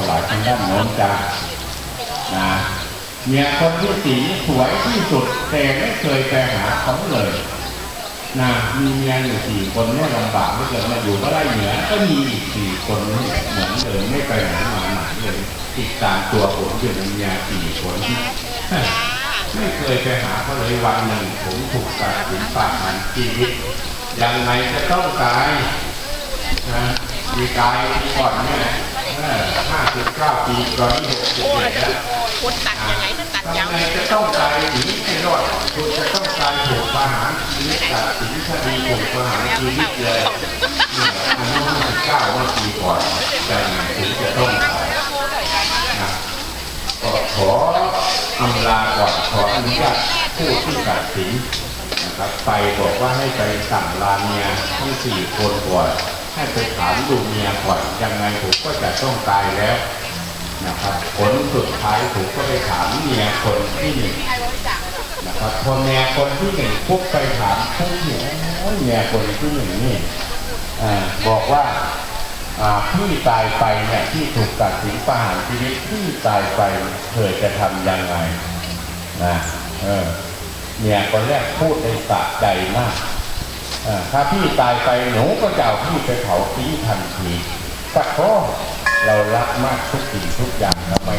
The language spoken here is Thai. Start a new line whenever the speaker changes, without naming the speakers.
ถวายทางด้านโน้นจ้านะเมียคนที่สีสวยที่สุดแต่ไม่เคยไปหาเขาเลยนะมีเมียอยู่สี่คนเนี่ยลำบากไม่เกินมาอยู่ก็ได้เหนือก็มีอีกสี่คนเหมือนเดิมไม่ไปไหนมาไหนเลยติดตามตัวผมอยู่ในเมียสี่คนไม่เคยไปหาเขาเลยวันหนึ่งผมถูกตัดสินปากหันชีวิตยังไงจะต้องตายนะมีกายก่อนเนี่ย ห้าสิบเก้าปีตอนนี้หกสิบเอ็
ย
ดแล้ว
พุดตัดยังไงถ้าตัดยาว
ทำไมจะต้องตายหนีไม่รอดคุณจะต้องตายถูกประหารชีวิตตัดสินคดีถูกประหารชีวิตเลยเนี่ยอายุห้าสิบเก้าเมื่อปีก่อนแต่ถึงจะต้องตายนะก็ขออำลาก่อนขออนุญาตผู้ที่ตัดสินนะครับไปบอกว่าให้ไปสั่งลาเมียทั้งสี่คนก่อน ให้ไปถามดูเมียก่อนยังไงผมก็จะต้องตายแล้วนะครับผลสุดท้ายผมก็ไปถามเมียคนที่หนึ่งนะครับพอเมียคนที่หนึ่งปุ๊บไปถามผู้หญิงโอ้ยเมียคนที่หนึ่งนี่บอกว่าพี่ตายไปเนี่ยที่ถูกตัดสินประหารชีวิตพี่ตายไปเธอจะทำยังไงนะเออเมียคนแรกพูดในสะใจมาก ถ้าพี่ตายไปหนูก็จะเอาพี่ไปเผาทิ้งทันทีปัดโทเรารักมากทุกสิ่งทุกอย่างทำไม